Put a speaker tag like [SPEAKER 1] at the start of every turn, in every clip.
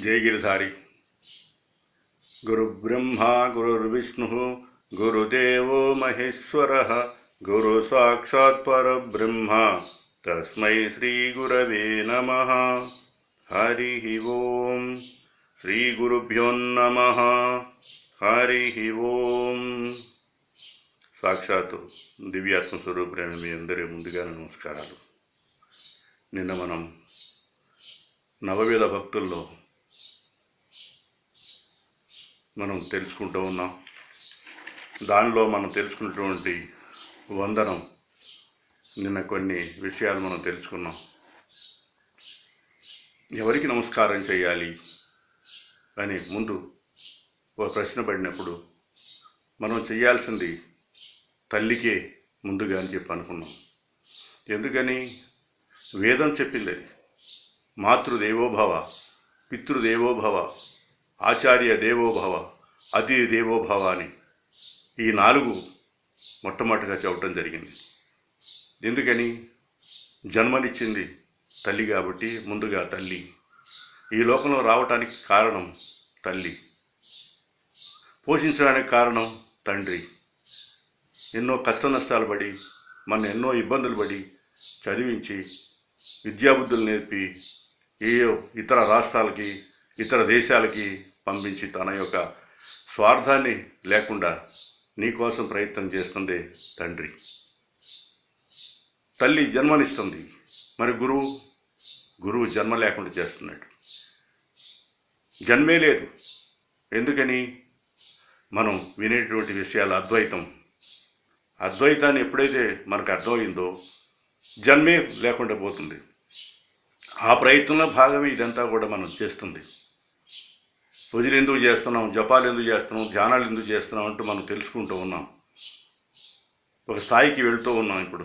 [SPEAKER 1] జయగిరిధారి గురుబ్రహ్మా గురుర్విష్ణు గురుదేవో మహేశ్వర గురు సాక్షాత్ పరబ్రహ్మ తస్మై శ్రీ గురవే నమ హరి ఓం శ్రీ గురుభ్యోన్నమ హరి ఓం సాక్షాత్ దివ్యాత్మ స్వరూపులైన మీ అందరి ముందుగా నమస్కారాలు నిన్న మనం నవవిధ భక్తుల్లో మనం తెలుసుకుంటూ ఉన్నాం దానిలో మనం తెలుసుకున్నటువంటి వందనం నిన్న కొన్ని విషయాలు మనం తెలుసుకున్నాం ఎవరికి నమస్కారం చేయాలి అని ముందు ఒక ప్రశ్న పడినప్పుడు మనం చేయాల్సింది తల్లికే ముందుగా అని చెప్పి అనుకున్నాం ఎందుకని వేదం చెప్పింది మాతృదేవోభవ పితృదేవోభవ ఆచార్య దేవోభవ అతి దేవోభవ అని ఈ నాలుగు మొట్టమొదటిగా చెప్పడం జరిగింది ఎందుకని జన్మనిచ్చింది తల్లి కాబట్టి ముందుగా తల్లి ఈ లోకంలో రావటానికి కారణం తల్లి పోషించడానికి కారణం తండ్రి ఎన్నో కష్ట నష్టాలు పడి మన ఎన్నో ఇబ్బందులు పడి చదివించి విద్యాబుద్ధులు నేర్పి ఏయో ఇతర రాష్ట్రాలకి ఇతర దేశాలకి పంపించి తన యొక్క స్వార్థాన్ని లేకుండా నీకోసం ప్రయత్నం చేస్తుంది తండ్రి తల్లి జన్మనిస్తుంది మరి గురువు గురువు జన్మ లేకుండా చేస్తున్నాడు జన్మే లేదు ఎందుకని మనం వినేటువంటి విషయాలు అద్వైతం అద్వైతాన్ని ఎప్పుడైతే మనకు అర్థమైందో జన్మే లేకుండా పోతుంది ఆ ప్రయత్నంలో భాగమే ఇదంతా కూడా మనం చేస్తుంది పూజలు ఎందుకు చేస్తున్నాం జపాలు ఎందుకు చేస్తున్నాం ధ్యానాలు ఎందుకు చేస్తున్నాం అంటూ మనం తెలుసుకుంటూ ఉన్నాం ఒక స్థాయికి వెళ్తూ ఉన్నాం ఇప్పుడు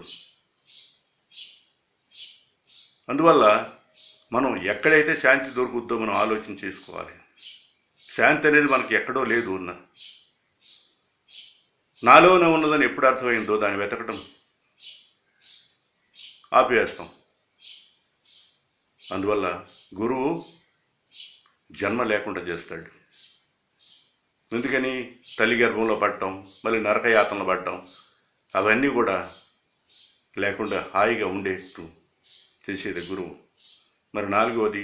[SPEAKER 1] అందువల్ల మనం ఎక్కడైతే శాంతి దొరుకుద్దో మనం ఆలోచన చేసుకోవాలి శాంతి అనేది మనకి ఎక్కడో లేదు ఉన్న నాలోనే ఉన్నదని ఎప్పుడు అర్థమైందో దాన్ని వెతకటం ఆపేస్తాం అందువల్ల గురువు జన్మ లేకుండా చేస్తాడు ఎందుకని తల్లి గర్భంలో పడటం మళ్ళీ నరకయాతనలు పడటం అవన్నీ కూడా లేకుండా హాయిగా ఉండేట్టు చేసేది గురువు మరి నాలుగవది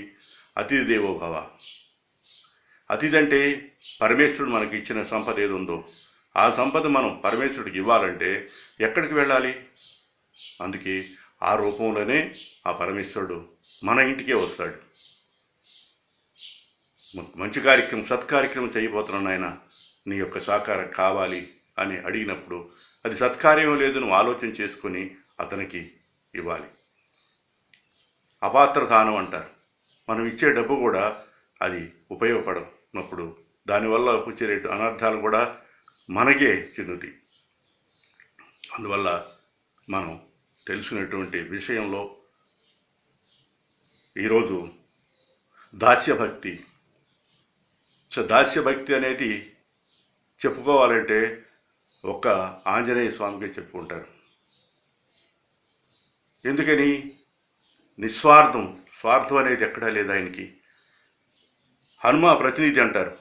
[SPEAKER 1] అతిథి దేవోభవ అతిథి అంటే పరమేశ్వరుడు మనకి ఇచ్చిన సంపద ఏది ఉందో ఆ సంపద మనం పరమేశ్వరుడికి ఇవ్వాలంటే ఎక్కడికి వెళ్ళాలి అందుకే ఆ రూపంలోనే ఆ పరమేశ్వరుడు మన ఇంటికే వస్తాడు మంచి కార్యక్రమం సత్కార్యక్రమం చేయబోతున్నాను ఆయన నీ యొక్క సహకారం కావాలి అని అడిగినప్పుడు అది సత్కార్యం లేదు నువ్వు ఆలోచన చేసుకొని అతనికి ఇవ్వాలి అపాత్ర దానం అంటారు మనం ఇచ్చే డబ్బు కూడా అది ఉపయోగపడనప్పుడు దానివల్ల వచ్చే రేటు అనర్థాలు కూడా మనకే చెందుతాయి అందువల్ల మనం తెలుసుకునేటువంటి విషయంలో ఈరోజు దాస్యభక్తి సో దాస్యభక్తి అనేది చెప్పుకోవాలంటే ఒక్క ఆంజనేయ స్వామికి చెప్పుకుంటారు ఎందుకని నిస్వార్థం స్వార్థం అనేది ఎక్కడా లేదు ఆయనకి హనుమ ప్రతినిధి అంటారు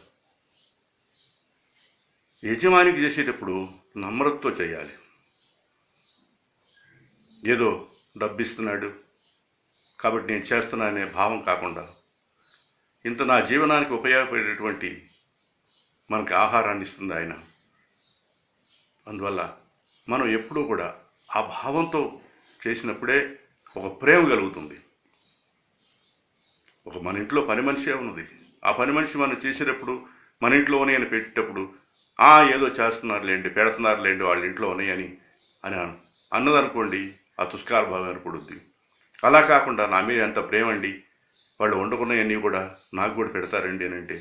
[SPEAKER 1] యజమానికి చేసేటప్పుడు నమ్రతతో చేయాలి ఏదో డబ్బిస్తున్నాడు కాబట్టి నేను చేస్తున్నా అనే భావం కాకుండా ఇంత నా జీవనానికి ఉపయోగపడేటువంటి మనకు ఆహారాన్ని ఇస్తుంది ఆయన అందువల్ల మనం ఎప్పుడూ కూడా ఆ భావంతో చేసినప్పుడే ఒక ప్రేమ కలుగుతుంది ఒక మన ఇంట్లో పని మనిషే ఉన్నది ఆ పని మనిషి మనం చేసేటప్పుడు మన ఇంట్లోనే అని పెట్టేటప్పుడు ఆ ఏదో చేస్తున్నారులేండి పెడుతున్నారులేండి వాళ్ళ ఇంట్లోనే అని అని అన్నదనుకోండి ఆ తుష్కార భావం ఏర్పడుద్ది అలా కాకుండా నా మీద ఎంత ప్రేమ అండి వాళ్ళు వండుకున్నవన్నీ కూడా నాకు కూడా పెడతారండి అని అంటే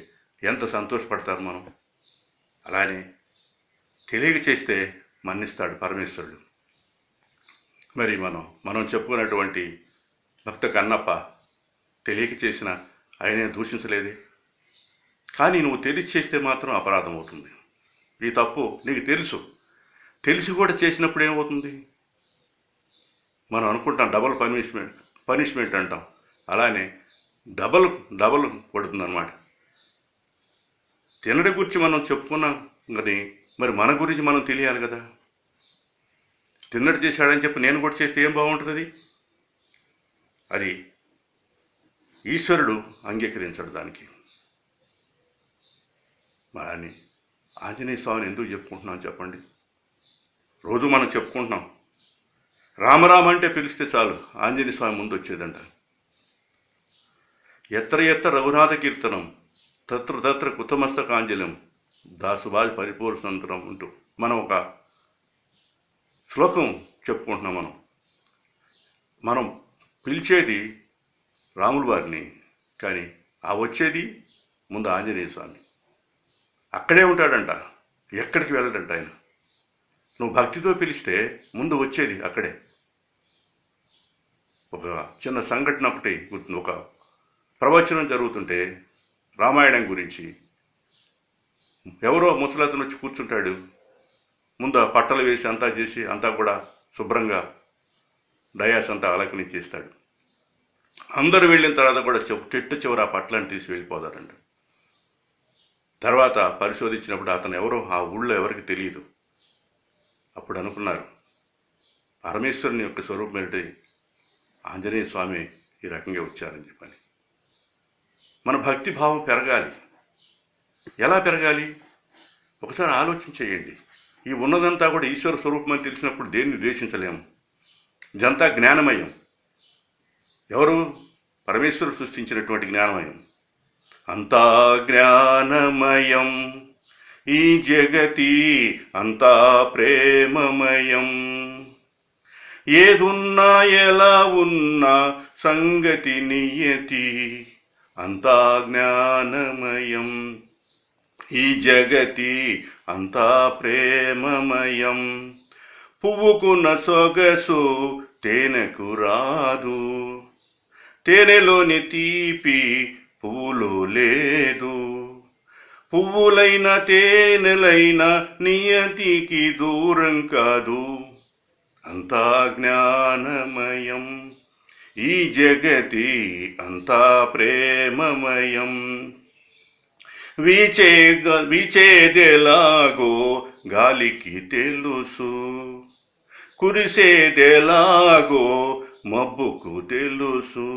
[SPEAKER 1] ఎంత సంతోషపడతారు మనం అలానే తెలియక చేస్తే మన్నిస్తాడు పరమేశ్వరుడు మరి మనం మనం చెప్పుకున్నటువంటి భక్త కన్నప్ప తెలియక చేసిన ఆయనే దూషించలేదే కానీ నువ్వు తెలిసి చేస్తే మాత్రం అపరాధం అవుతుంది ఈ తప్పు నీకు తెలుసు తెలిసి కూడా చేసినప్పుడు ఏమవుతుంది మనం అనుకుంటాం డబల్ పనిష్మెంట్ పనిష్మెంట్ అంటాం అలానే డబల్ డబల్ పడుతుంది అనమాట తినడి గురించి మనం చెప్పుకున్నాం కానీ మరి మన గురించి మనం తెలియాలి కదా తిన్నట్టు చేశాడని చెప్పి నేను కూడా చేస్తే ఏం బాగుంటుంది అది ఈశ్వరుడు అంగీకరించడు దానికి మరి ఆంజనేయ స్వామిని ఎందుకు చెప్పుకుంటున్నాం చెప్పండి రోజు మనం చెప్పుకుంటున్నాం రామరామ అంటే పిలిస్తే చాలు ఆంజనేయ స్వామి ముందు వచ్చేదంట ఎత్ర ఎత్త రఘునాథ కీర్తనం తత్ర తత్ర కుతమస్తకాంజలం దాసుబాజ్ పరిపూర్ణ సంతరం అంటూ మనం ఒక శ్లోకం చెప్పుకుంటున్నాం మనం మనం పిలిచేది రాముల వారిని కానీ ఆ వచ్చేది ముందు ఆంజనేయ స్వామి అక్కడే ఉంటాడంట ఎక్కడికి వెళ్ళడంట ఆయన నువ్వు భక్తితో పిలిస్తే ముందు వచ్చేది అక్కడే ఒక చిన్న సంఘటన ఒకటి ఒక ప్రవచనం జరుగుతుంటే రామాయణం గురించి ఎవరో ముసలతను వచ్చి కూర్చుంటాడు ముందు పట్టలు వేసి అంతా చేసి అంతా కూడా శుభ్రంగా డయాస్ అంతా అలకనిచ్చేస్తాడు అందరు వెళ్ళిన తర్వాత కూడా చెట్టు చివర ఆ పట్లను తీసి వెళ్ళిపోతారండి తర్వాత పరిశోధించినప్పుడు అతను ఎవరో ఆ ఊళ్ళో ఎవరికి తెలియదు అప్పుడు అనుకున్నారు పరమేశ్వరుని యొక్క స్వరూపం ఏంటి ఆంజనేయ స్వామి ఈ రకంగా వచ్చారని చెప్పని మన భక్తిభావం పెరగాలి ఎలా పెరగాలి ఒకసారి ఆలోచించేయండి ఈ ఉన్నదంతా కూడా ఈశ్వర స్వరూపమని తెలిసినప్పుడు దేన్ని ద్వేషించలేము ఇదంతా జ్ఞానమయం ఎవరు పరమేశ్వరుడు సృష్టించినటువంటి జ్ఞానమయం అంతా జ్ఞానమయం ఈ జగతి అంతా ప్రేమమయం ఏదున్నా ఎలా ఉన్నా సంగతి నియతి అంతా జ్ఞానమయం ఈ జగతి అంతా ప్రేమమయం పువ్వుకు సొగసు తేనెకు రాదు తేనెలోని తీపి పువ్వులో లేదు పువ్వులైన తేనెలైన నియతికి దూరం కాదు అంతా జ్ఞానమయం ఈ జగతి అంతా ప్రేమమయం వీచే వీచేదెలాగో గాలికి తెలుసు కురిసేదెలాగో మబ్బుకు తెలుసు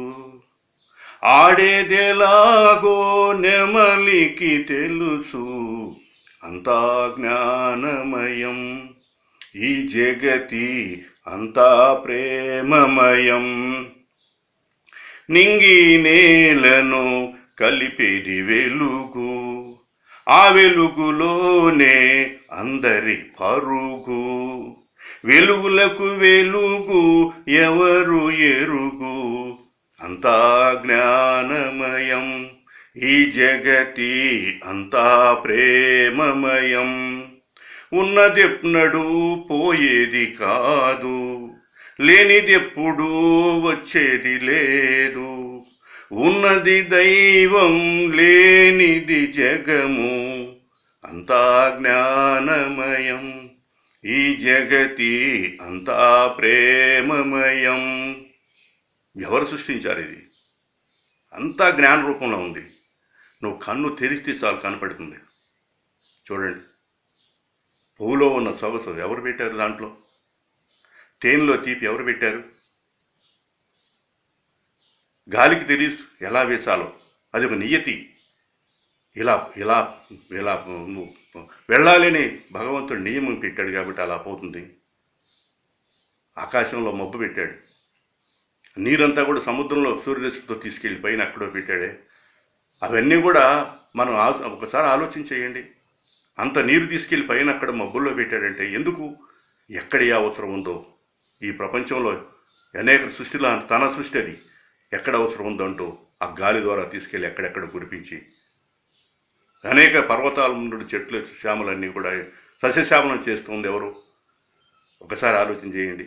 [SPEAKER 1] ఆడేదెలాగో నెమలికి తెలుసు అంతా జ్ఞానమయం ఈ జగతి అంతా ప్రేమమయం నింగి నేలను కలిపేది వెలుగు ఆ వెలుగులోనే అందరి పరుగు వెలుగులకు వెలుగు ఎవరు ఎరుగు అంతా జ్ఞానమయం ఈ జగతి అంతా ప్రేమమయం ఉన్నదెప్నడు పోయేది కాదు లేనిది ఎప్పుడూ వచ్చేది లేదు ఉన్నది దైవం లేనిది జగము అంతా జ్ఞానమయం ఈ జగతి అంతా ప్రేమమయం ఎవరు సృష్టించారు ఇది అంతా జ్ఞాన రూపంలో ఉంది నువ్వు కన్ను తెరిస్తే చాలు కనపడుతుంది చూడండి పువ్వులో ఉన్న సొగసు ఎవరు పెట్టారు దాంట్లో తేనెలో తీపి ఎవరు పెట్టారు గాలికి తెలియదు ఎలా వేసాలో అది ఒక నియతి ఇలా ఇలా ఇలా వెళ్ళాలని భగవంతుడు నియమం పెట్టాడు కాబట్టి అలా పోతుంది ఆకాశంలో మబ్బు పెట్టాడు నీరంతా కూడా సముద్రంలో సూర్యదశతో తీసుకెళ్ళి పైన అక్కడో పెట్టాడే అవన్నీ కూడా మనం ఒకసారి ఆలోచన చేయండి అంత నీరు తీసుకెళ్ళి పైన అక్కడ మబ్బుల్లో పెట్టాడంటే ఎందుకు ఎక్కడ ఏ అవసరం ఉందో ఈ ప్రపంచంలో అనేక సృష్టిలో తన సృష్టి అది ఎక్కడ అవసరం ఉందంటూ ఆ గాలి ద్వారా తీసుకెళ్ళి ఎక్కడెక్కడ కురిపించి అనేక పర్వతాల నుండి చెట్లు శ్యామలన్నీ కూడా సస్యశ్యామలం చేస్తుంది ఎవరు ఒకసారి ఆలోచన చేయండి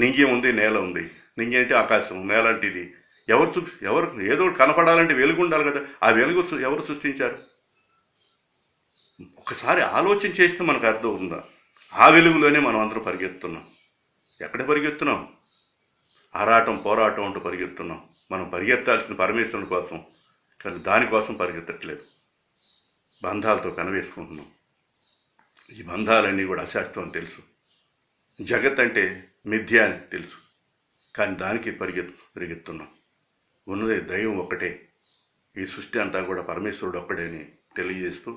[SPEAKER 1] నింగ్యం ఉంది నేల ఉంది నింగ్యం అంటే ఆకాశం నేల అంటే ఇది ఎవరు ఎవరు ఏదో కనపడాలంటే వెలుగు ఉండాలి కదా ఆ వెలుగు ఎవరు సృష్టించారు ఒకసారి ఆలోచన చేస్తే మనకు అర్థం ఉందా ఆ వెలుగులోనే మనం అందరూ పరిగెత్తున్నాం ఎక్కడ పరిగెత్తున్నాం ఆరాటం పోరాటం అంటూ పరిగెత్తున్నాం మనం పరిగెత్తాల్సిన పరమేశ్వరుని కోసం కానీ దానికోసం పరిగెత్తట్లేదు బంధాలతో కనవేసుకుంటున్నాం ఈ బంధాలన్నీ కూడా అశాస్త్రం తెలుసు జగత్ అంటే మిథ్య అని తెలుసు కానీ దానికి పరిగెత్తు పరిగెత్తున్నాం ఉన్నది దైవం ఒక్కటే ఈ సృష్టి అంతా కూడా పరమేశ్వరుడు ఒక్కడే అని తెలియజేస్తూ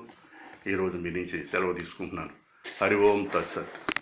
[SPEAKER 1] ఈరోజు మీ నుంచి సెలవు తీసుకుంటున్నాను హరి ఓం తత్సత్